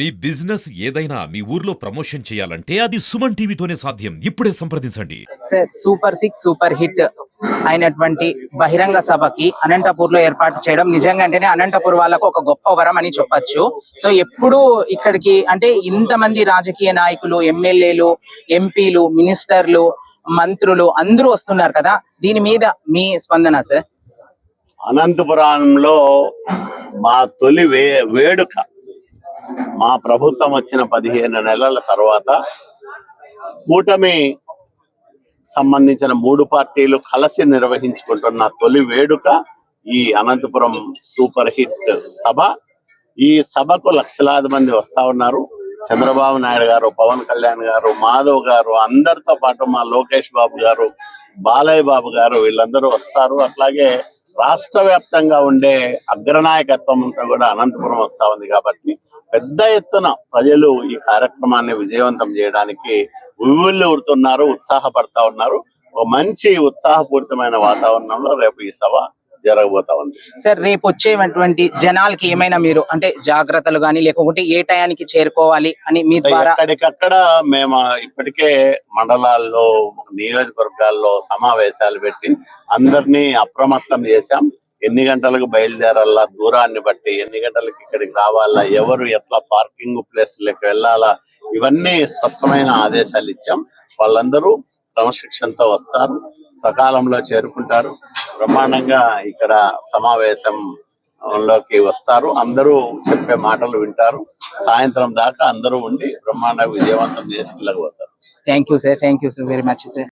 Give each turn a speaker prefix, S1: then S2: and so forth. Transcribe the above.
S1: మీ business ఏదైనా మీ ఊర్లో promotion చేయాలంటే అది సుమన్ టీవీతోనే సాధ్యం. ఇప్పుడే సంప్రదించండి.
S2: Sir super six super hit అయినటువంటి బహిరంగ సభకి అనంతపూర్లో ఏర్పాటు చేయడం నిజంగా అంటేనే అనంతపూర్ వాళ్ళకు ఒక గొప్ప వరం అని చెప్పొచ్చు. సో ఎప్పుడు ఇక్కడికి అంటే ఇంతమంది రాజకీయ నాయకులు ఎమ్మెల్యేలు ఎంపీలు మినిస్టర్లు మంత్రులు అందరూ వస్తున్నారు కదా. దీని మీద మీ స్పందన సార్?
S3: అనంతపురంలో మా తొలి వే వేడుక మా ప్రభుత్వం వచ్చిన పదిహేను నెలల తర్వాత కూటమి సంబంధించిన మూడు పార్టీలు కలిసి నిర్వహించుకుంటున్న తొలి వేడుక ఈ అనంతపురం సూపర్ హిట్ సభ. ఈ సభకు లక్షలాది మంది వస్తా ఉన్నారు. చంద్రబాబు నాయుడు గారు పవన్ కళ్యాణ్ గారు మాధవ్ గారు అందరితో పాటు మా లోకేష్ బాబు గారు బాలయ్య బాబు గారు వీళ్ళందరూ వస్తారు. అట్లాగే రాష్ట్ర వ్యాప్తంగా ఉండే అగ్రనాయకత్వం అంతా కూడా అనంతపురం వస్తా ఉంది కాబట్టి పెద్ద ఎత్తున ప్రజలు ఈ కార్యక్రమాన్ని విజయవంతం చేయడానికి ఉవ్వుళ్ళు ఉడుతున్నారు ఉత్సాహపడతా ఉన్నారు. ఒక మంచి ఉత్సాహపూరితమైన వాతావరణంలో రేపు ఈ సభ జరగబోతా ఉంది
S2: సార్ రేపు వచ్చేటువంటి జనాలకి ఏమైనా మీరు అంటే జాగ్రత్తలు కానీ లేకుంటే ఏ టయానికి చేరుకోవాలి అని మీ ద్వారా
S3: ఎక్కడికక్కడ మేము ఇప్పటికే మండలాల్లో నియోజకవర్గాల్లో సమావేశాలు పెట్టి అందరినీ అప్రమత్తం చేశాం. ఎన్ని గంటలకు బయలుదేరాలా దూరాన్ని బట్టి ఎన్ని గంటలకు ఇక్కడికి రావాలా ఎవరు ఎట్లా పార్కింగ్ ప్లేస్లకు వెళ్ళాలా ఇవన్నీ స్పష్టమైన ఆదేశాలు ఇచ్చాం. వాళ్ళందరూ క్రమశిక్షణతో వస్తారు సకాలంలో చేరుకుంటారు. బ్రహ్మాండంగా ఇక్కడ సమావేశం లోకి వస్తారు. అందరూ చెప్పే మాటలు వింటారు. సాయంత్రం దాకా అందరూ ఉండి బ్రహ్మాండ విజయవంతం చేసి వెళ్ళకపోతారు
S2: thank you sir thank you sir very much sir